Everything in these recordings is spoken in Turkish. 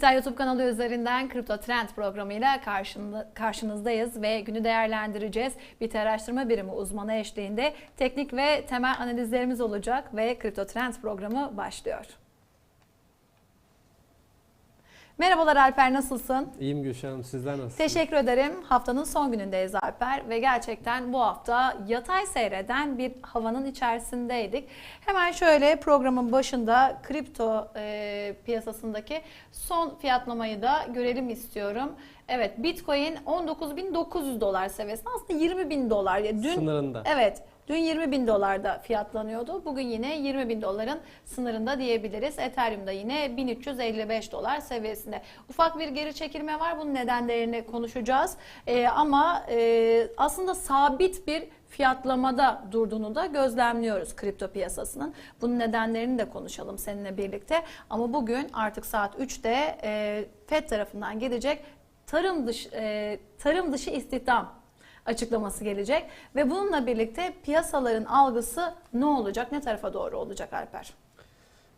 Bitay YouTube kanalı üzerinden Kripto Trend programıyla karşınızdayız ve günü değerlendireceğiz. Bitay Araştırma Birimi uzmanı eşliğinde teknik ve temel analizlerimiz olacak ve Kripto Trend programı başlıyor. Merhabalar Alper nasılsın? İyiyim Gülşen Hanım sizler nasılsınız? Teşekkür ederim. Haftanın son günündeyiz Alper ve gerçekten bu hafta yatay seyreden bir havanın içerisindeydik. Hemen şöyle programın başında kripto e, piyasasındaki son fiyatlamayı da görelim istiyorum. Evet Bitcoin 19.900 dolar seviyesinde aslında 20.000 dolar. Dün, Sınırında. Evet. Dün 20 bin dolarda fiyatlanıyordu. Bugün yine 20 bin doların sınırında diyebiliriz. Ethereum'da yine 1355 dolar seviyesinde. Ufak bir geri çekilme var. Bunun nedenlerini konuşacağız. Ee, ama e, aslında sabit bir fiyatlamada durduğunu da gözlemliyoruz kripto piyasasının. Bunun nedenlerini de konuşalım seninle birlikte. Ama bugün artık saat 3'te e, FED tarafından gelecek tarım dışı, e, tarım dışı istihdam açıklaması gelecek ve bununla birlikte piyasaların algısı ne olacak, ne tarafa doğru olacak Alper?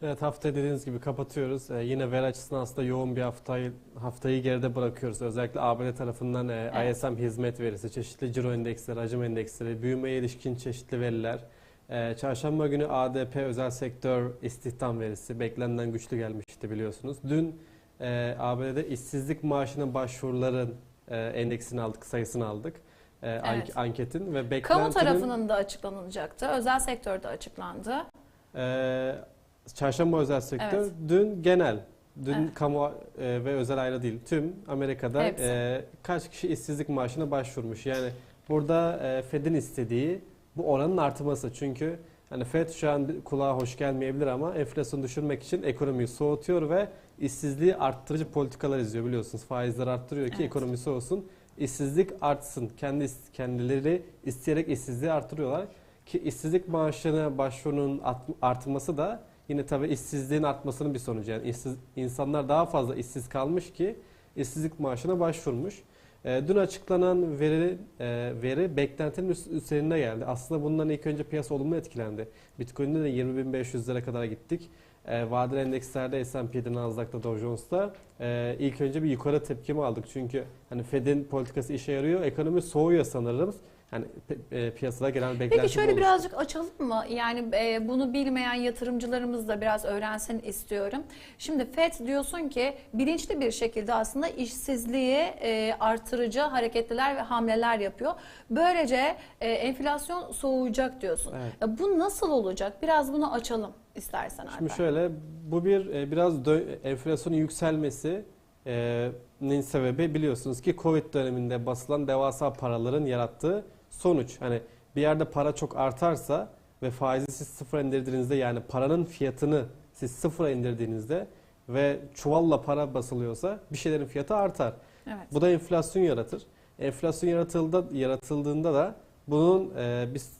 Evet hafta dediğiniz gibi kapatıyoruz. Ee, yine veri açısından aslında yoğun bir haftayı haftayı geride bırakıyoruz. Özellikle ABD tarafından e, Evet. ISM hizmet verisi, çeşitli ciro endeksleri, hacim endeksleri, büyümeye ilişkin çeşitli veriler. Ee, çarşamba günü ADP özel sektör istihdam verisi beklenenden güçlü gelmişti biliyorsunuz. Dün e, ABD'de işsizlik maaşının başvuruların e, endeksini aldık, sayısını aldık. E, Evet. anketin ve beklentinin... Kamu tarafının da açıklanacaktı, özel sektörde açıklandı. Ee, çarşamba özel sektör. Evet. Dün genel. Dün Evet. kamu e, ve özel ayrı değil. Tüm Amerika'da Hepsi. e, kaç kişi işsizlik maaşına başvurmuş. Yani burada e, Fed'in istediği bu oranın artması. Çünkü hani Fed şu an kulağa hoş gelmeyebilir ama enflasyonu düşürmek için ekonomiyi soğutuyor ve işsizliği arttırıcı politikalar izliyor biliyorsunuz. Faizleri arttırıyor ki Evet. ekonomi soğusun. İşsizlik artsın. Kendi kendileri isteyerek işsizliği arttırıyorlar. Ki işsizlik maaşına başvurunun artması da yine tabii işsizliğin artmasının bir sonucu. Yani işsiz, insanlar daha fazla işsiz kalmış ki işsizlik maaşına başvurmuş. E, dün açıklanan veri e, veri beklentinin üst, üzerine geldi. Aslında bundan ilk önce piyasa olumlu etkilendi. Bitcoin'de de 20.500'lere kadar gittik. E, vadeli endekslerde S&P'de, Nasdaq'ta, Dow Jones'ta e, ilk önce bir yukarı tepkimi aldık. Çünkü hani Fed'in politikası işe yarıyor. Ekonomi soğuyor sanırım. Yani e, piyasada genel beklenti Peki şöyle oluştu. birazcık açalım mı? Yani e, bunu bilmeyen yatırımcılarımız da biraz öğrensin istiyorum. Şimdi FED diyorsun ki bilinçli bir şekilde aslında işsizliği e, artırıcı hareketler ve hamleler yapıyor. Böylece e, enflasyon soğuyacak diyorsun. Evet. Ya bu nasıl olacak? Biraz bunu açalım istersen Alper. Şimdi şöyle bu bir e, biraz enflasyonun yükselmesinin sebebi biliyorsunuz ki Covid döneminde basılan devasa paraların yarattığı sonuç. Hani bir yerde para çok artarsa ve faizi siz sıfıra indirdiğinizde yani paranın fiyatını siz sıfıra indirdiğinizde ve çuvalla para basılıyorsa bir şeylerin fiyatı artar. Evet. Bu da enflasyon yaratır. Enflasyon yaratıldı, yaratıldığında da bunun e, biz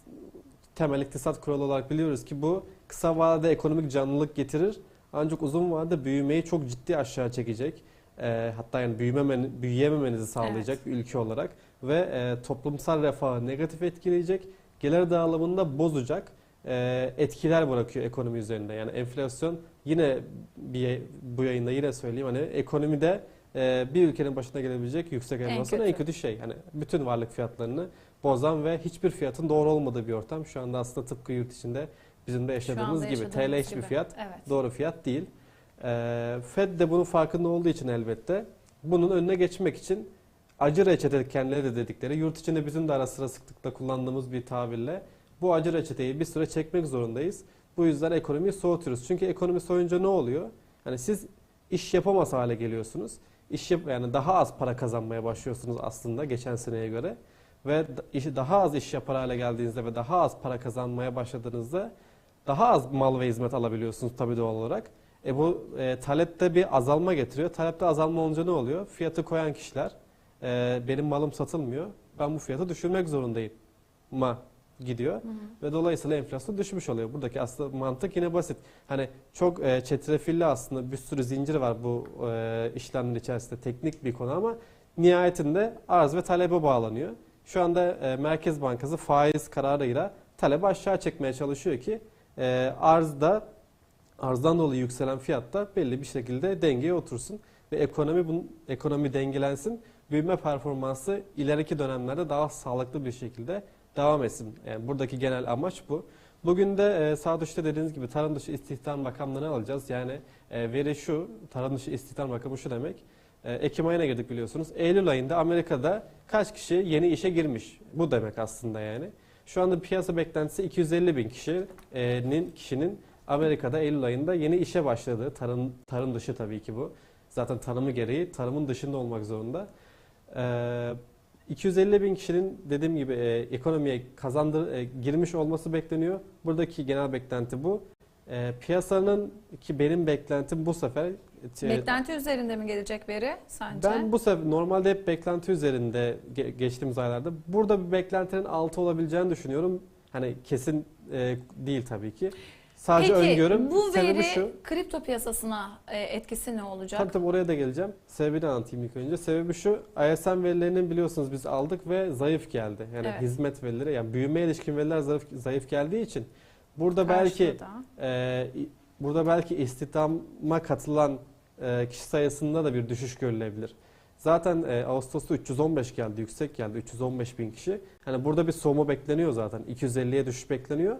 temel iktisat kuralı olarak biliyoruz ki bu kısa vadede ekonomik canlılık getirir. Ancak uzun vadede büyümeyi çok ciddi aşağı çekecek. E, hatta yani büyümemen, büyüyememenizi sağlayacak bir ülke olarak ve e, toplumsal refahı negatif etkileyecek. Gelir dağılımında bozacak e, etkiler bırakıyor ekonomi üzerinde. Yani enflasyon yine bir, bu yayında yine söyleyeyim hani ekonomide e, bir ülkenin başına gelebilecek yüksek En enflasyon en kötü. kötü şey. Hani bütün varlık fiyatlarını bozan ve hiçbir fiyatın doğru olmadığı bir ortam. Şu anda aslında tıpkı yurt içinde bizim de yaşadığımız gibi. TL hiçbir gibi. fiyat Evet. doğru fiyat değil. Ee, Fed de bunun farkında olduğu için elbette bunun önüne geçmek için acı reçete kendileri de dedikleri yurt içinde bizim de ara sıra sıklıkla kullandığımız bir tabirle bu acı reçeteyi bir süre çekmek zorundayız. Bu yüzden ekonomiyi soğutuyoruz. Çünkü ekonomi soğuyunca ne oluyor? Hani siz iş yapamaz hale geliyorsunuz. İş yap yani daha az para kazanmaya başlıyorsunuz aslında geçen seneye göre ve işi daha az iş yapar hale geldiğinizde ve daha az para kazanmaya başladığınızda daha az mal ve hizmet alabiliyorsunuz tabii doğal olarak. E bu e, talepte bir azalma getiriyor. Talepte azalma olunca ne oluyor? Fiyatı koyan kişiler e, benim malım satılmıyor. Ben bu fiyatı düşürmek zorundayım ma gidiyor. Hı hı. Ve dolayısıyla enflasyon düşmüş oluyor. Buradaki aslında mantık yine basit. Hani çok e, çetrefilli aslında bir sürü zincir var bu e, işlemler içerisinde teknik bir konu ama nihayetinde arz ve talebe bağlanıyor. Şu anda e, Merkez Bankası faiz kararıyla talebi aşağı çekmeye çalışıyor ki e, arzda arzdan dolayı yükselen fiyatta belli bir şekilde dengeye otursun. ve ekonomi bunun, ekonomi dengelensin. Büyüme performansı ileriki dönemlerde daha sağlıklı bir şekilde devam etsin. Yani buradaki genel amaç bu. Bugün de e, sağ dışta dediğiniz gibi tarım dışı istihdam rakamlarını alacağız. Yani e, veri şu, tarım dışı istihdam rakamı şu demek. E, Ekim ayına girdik biliyorsunuz. Eylül ayında Amerika'da kaç kişi yeni işe girmiş? Bu demek aslında yani. Şu anda piyasa beklentisi 250 bin kişinin kişinin Amerika'da Eylül ayında yeni işe başladığı tarım tarım dışı tabii ki bu. Zaten tanımı gereği tarımın dışında olmak zorunda. Ee, 250 bin kişinin dediğim gibi e, ekonomiye kazandır e, girmiş olması bekleniyor. Buradaki genel beklenti bu. E, piyasanın ki benim beklentim bu sefer e, Beklenti üzerinde mi gelecek veri sence? ben bu sefer normalde hep beklenti üzerinde ge- geçtiğimiz aylarda burada bir beklentinin altı olabileceğini düşünüyorum. Hani kesin e, değil tabii ki. Sadece Peki öngörüm. bu Sebebi veri şu. kripto piyasasına e, etkisi ne olacak? Tabii tabii oraya da geleceğim. Sebebini anlatayım ilk önce. Sebebi şu, ISM verilerinin biliyorsunuz biz aldık ve zayıf geldi. Yani Evet. hizmet verileri, yani büyümeye ilişkin veriler zayıf, zayıf geldiği için burada belki e, burada belki istihdama katılan e, kişi sayısında da bir düşüş görülebilir. Zaten e, Ağustos'ta 315 geldi, yüksek geldi 315 bin kişi. Hani burada bir soğuma bekleniyor zaten. 250'ye düşüş bekleniyor.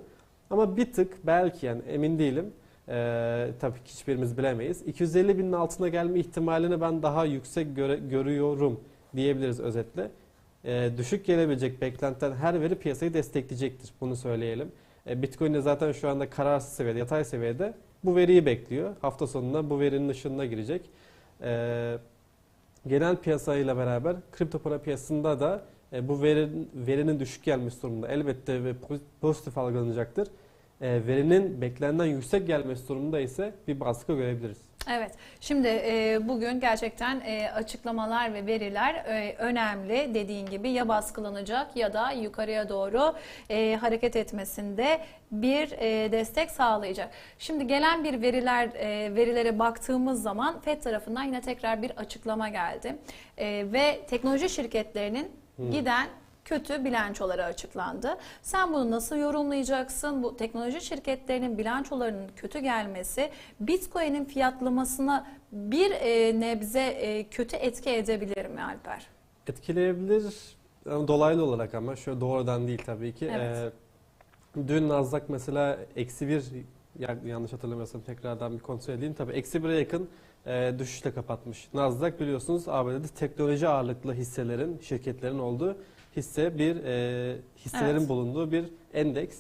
Ama bir tık belki yani emin değilim. Ee, tabii ki hiçbirimiz bilemeyiz. 250 binin altına gelme ihtimalini ben daha yüksek göre, görüyorum diyebiliriz özetle. Ee, düşük gelebilecek beklentiden her veri piyasayı destekleyecektir. Bunu söyleyelim. Ee, Bitcoin de zaten şu anda kararsız seviyede, yatay seviyede bu veriyi bekliyor. Hafta sonunda bu verinin ışığına girecek. Ee, genel piyasayla beraber kripto para piyasasında da e, bu verinin, verinin düşük gelmesi durumunda elbette ve pozitif algılanacaktır. E, verinin beklenenden yüksek gelmesi durumunda ise bir baskı görebiliriz. Evet. Şimdi e, bugün gerçekten e, açıklamalar ve veriler e, önemli. Dediğin gibi ya baskılanacak ya da yukarıya doğru e, hareket etmesinde bir e, destek sağlayacak. Şimdi gelen bir veriler e, verilere baktığımız zaman FED tarafından yine tekrar bir açıklama geldi. E, ve teknoloji şirketlerinin giden kötü bilançoları açıklandı. Sen bunu nasıl yorumlayacaksın? Bu teknoloji şirketlerinin bilançolarının kötü gelmesi Bitcoin'in fiyatlamasına bir e, nebze e, kötü etki edebilir mi Alper? Etkileyebilir ama dolaylı olarak ama şöyle doğrudan değil tabii ki. Evet. E, dün Nasdaq mesela eksi bir ya- yanlış hatırlamıyorsam tekrardan bir kontrol edeyim. Tabii eksi bire yakın e, düşüşle kapatmış. Nasdaq biliyorsunuz ABD'de teknoloji ağırlıklı hisselerin, şirketlerin olduğu hisse bir e, hisselerin Evet. bulunduğu bir endeks.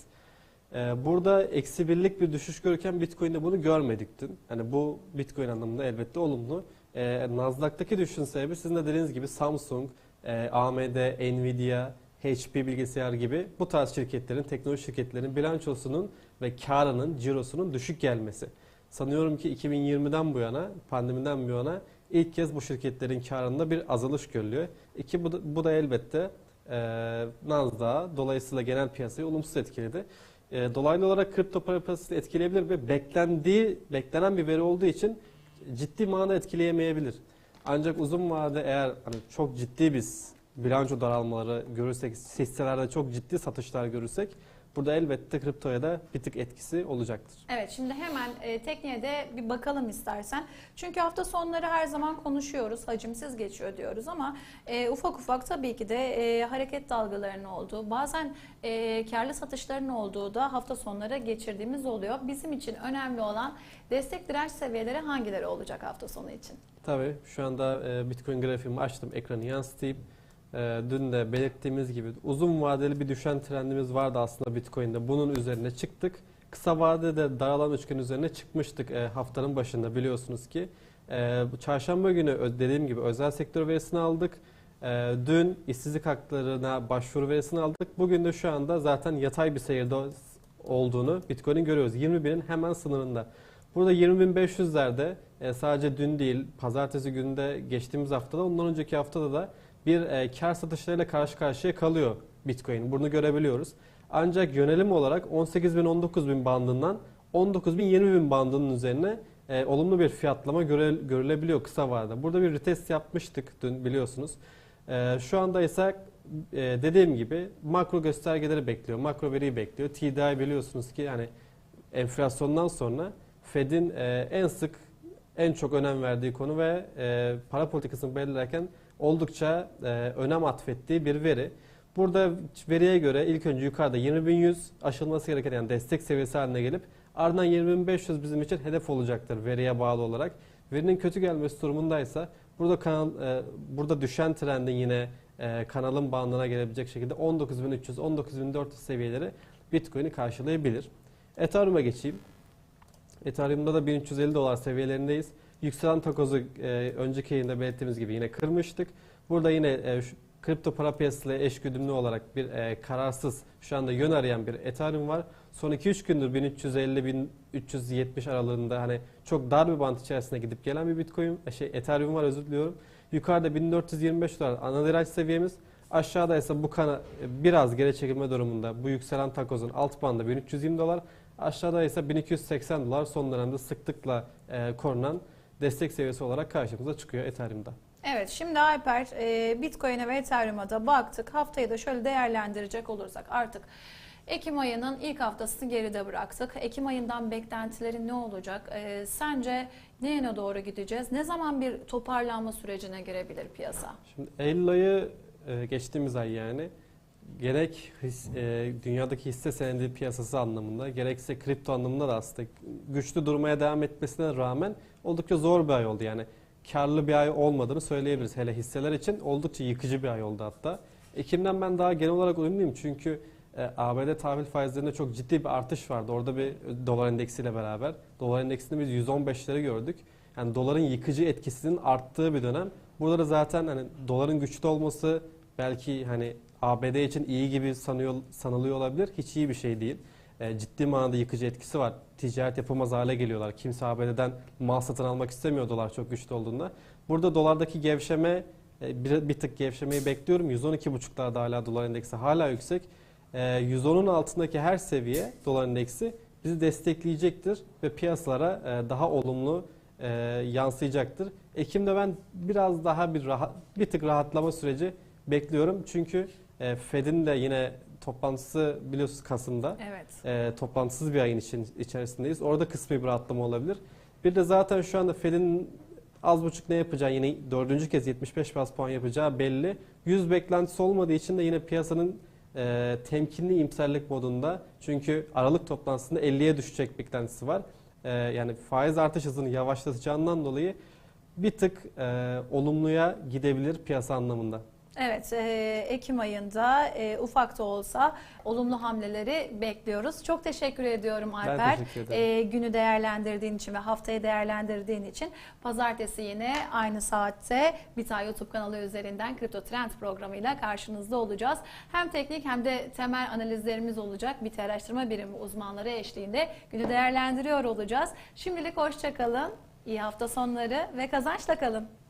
E, burada eksi birlik bir düşüş görürken Bitcoin'de bunu görmedik dün. Hani bu Bitcoin anlamında elbette olumlu. E, Nasdaq'taki düşüşün sebebi sizin de dediğiniz gibi Samsung, e, AMD, Nvidia, HP bilgisayar gibi bu tarz şirketlerin, teknoloji şirketlerin bilançosunun ve karının, cirosunun düşük gelmesi. Sanıyorum ki 2020'den bu yana, pandemiden bu yana ilk kez bu şirketlerin karında bir azalış görülüyor. İki bu da, bu da elbette e, Nasdaq'a dolayısıyla genel piyasayı olumsuz etkiledi. E, dolaylı olarak kripto para piyasasını etkileyebilir ve beklendiği, beklenen bir veri olduğu için ciddi manada etkileyemeyebilir. Ancak uzun vadede eğer hani çok ciddi biz bilanço daralmaları görürsek, hisselerde çok ciddi satışlar görürsek burada elbette kriptoya da bir tık etkisi olacaktır. Evet şimdi hemen e, tekniğe de bir bakalım istersen. Çünkü hafta sonları her zaman konuşuyoruz. Hacimsiz geçiyor diyoruz ama e, ufak ufak tabii ki de e, hareket dalgalarının olduğu, bazen e, karlı satışların olduğu da hafta sonları geçirdiğimiz oluyor. Bizim için önemli olan destek direnç seviyeleri hangileri olacak hafta sonu için? Tabii şu anda e, Bitcoin grafiğimi açtım, ekranı yansıtayım. E, dün de belirttiğimiz gibi uzun vadeli bir düşen trendimiz vardı aslında Bitcoin'de. Bunun üzerine çıktık. Kısa vadede daralan üçgen üzerine çıkmıştık e, haftanın başında biliyorsunuz ki. E, çarşamba günü dediğim gibi özel sektör verisini aldık. E, dün işsizlik haklarına başvuru verisini aldık. Bugün de şu anda zaten yatay bir seyirde olduğunu Bitcoin'in görüyoruz. 20 binin hemen sınırında. Burada 20.500'lerde e, sadece dün değil, pazartesi gününde geçtiğimiz haftada, ondan önceki haftada da bir e, kar satışlarıyla karşı karşıya kalıyor Bitcoin. Bunu görebiliyoruz. Ancak yönelim olarak 18.000-19.000 bandından 19.000-20.000 bandının üzerine e, olumlu bir fiyatlama göre, görülebiliyor kısa vadede. Burada bir retest yapmıştık dün biliyorsunuz. E, şu anda ise e, dediğim gibi makro göstergeleri bekliyor, makro veriyi bekliyor. TDI biliyorsunuz ki yani enflasyondan sonra Fed'in e, en sık en çok önem verdiği konu ve e, para politikasını belirlerken oldukça e, önem atfettiği bir veri. Burada veriye göre ilk önce yukarıda 20.100 aşılması gereken yani destek seviyesi haline gelip ardından 20.500 bizim için hedef olacaktır veriye bağlı olarak. Verinin kötü gelmesi durumundaysa burada kanal e, burada düşen trendin yine e, kanalın bandına gelebilecek şekilde 19.300 19.400 seviyeleri Bitcoin'i karşılayabilir. Ethereum'a geçeyim. Ethereum'da da 1350 dolar seviyelerindeyiz. Yükselen takozu e, önceki yayında belirttiğimiz gibi yine kırmıştık. Burada yine e, şu, kripto para piyasasıyla eşgüdümlü olarak bir e, kararsız şu anda yön arayan bir Ethereum var. Son 2-3 gündür 1350-1370 aralığında hani çok dar bir bant içerisine gidip gelen bir Bitcoin e, şey Ethereum var özür diliyorum. Yukarıda 1425 dolar ana direnç seviyemiz. Aşağıda ise bu kana e, biraz geri çekilme durumunda bu yükselen takozun alt bandı 1320 dolar. Aşağıda ise 1280 dolar son dönemde sıklıkla e, korunan destek seviyesi olarak karşımıza çıkıyor Ethereum'da. Evet şimdi Alper e, Bitcoin'e ve Ethereum'a da baktık. Haftayı da şöyle değerlendirecek olursak artık Ekim ayının ilk haftasını geride bıraktık. Ekim ayından beklentileri ne olacak? E, sence ne yöne doğru gideceğiz? Ne zaman bir toparlanma sürecine girebilir piyasa? Şimdi Eylül ayı e, geçtiğimiz ay yani gerek his- e, dünyadaki hisse senedi piyasası anlamında gerekse kripto anlamında da aslında güçlü durmaya devam etmesine rağmen oldukça zor bir ay oldu yani karlı bir ay olmadığını söyleyebiliriz. Hele hisseler için oldukça yıkıcı bir ay oldu hatta. Ekim'den ben daha genel olarak uyumluyum çünkü e, ABD tahvil faizlerinde çok ciddi bir artış vardı. Orada bir e, dolar endeksiyle beraber. Dolar endeksinde biz 115'leri gördük. Yani doların yıkıcı etkisinin arttığı bir dönem. Burada da zaten hani doların güçlü olması belki hani ABD için iyi gibi sanıyor sanılıyor olabilir. Hiç iyi bir şey değil. E, ciddi manada yıkıcı etkisi var. Ticaret yapılmaz hale geliyorlar. Kimse ABD'den mal satın almak istemiyor dolar çok güçlü olduğunda. Burada dolardaki gevşeme e, bir, bir tık gevşemeyi bekliyorum. 112.5'larda hala dolar endeksi hala yüksek. E, 110'un altındaki her seviye dolar endeksi bizi destekleyecektir ve piyasalara e, daha olumlu e, yansıyacaktır. Ekim'de ben biraz daha bir rahat, bir tık rahatlama süreci bekliyorum. Çünkü e, Fed'in de yine toplantısı biliyorsunuz Kasım'da. Evet. E, toplantısız bir ayın için, içerisindeyiz. Orada kısmi bir rahatlama olabilir. Bir de zaten şu anda Fed'in az buçuk ne yapacağı yine dördüncü kez 75 bas puan yapacağı belli. 100 beklentisi olmadığı için de yine piyasanın e, temkinli imserlik modunda. Çünkü Aralık toplantısında 50'ye düşecek beklentisi var. E, yani faiz artış hızını yavaşlatacağından dolayı bir tık e, olumluya gidebilir piyasa anlamında. Evet, e, Ekim ayında e, ufak da olsa olumlu hamleleri bekliyoruz. Çok teşekkür ediyorum Alper. Ben teşekkür ederim. E, günü değerlendirdiğin için ve haftayı değerlendirdiğin için. Pazartesi yine aynı saatte Bita YouTube kanalı üzerinden Kripto Trend programıyla karşınızda olacağız. Hem teknik hem de temel analizlerimiz olacak. Bita araştırma birimi uzmanları eşliğinde günü değerlendiriyor olacağız. Şimdilik hoşçakalın. İyi hafta sonları ve kazançla kalın.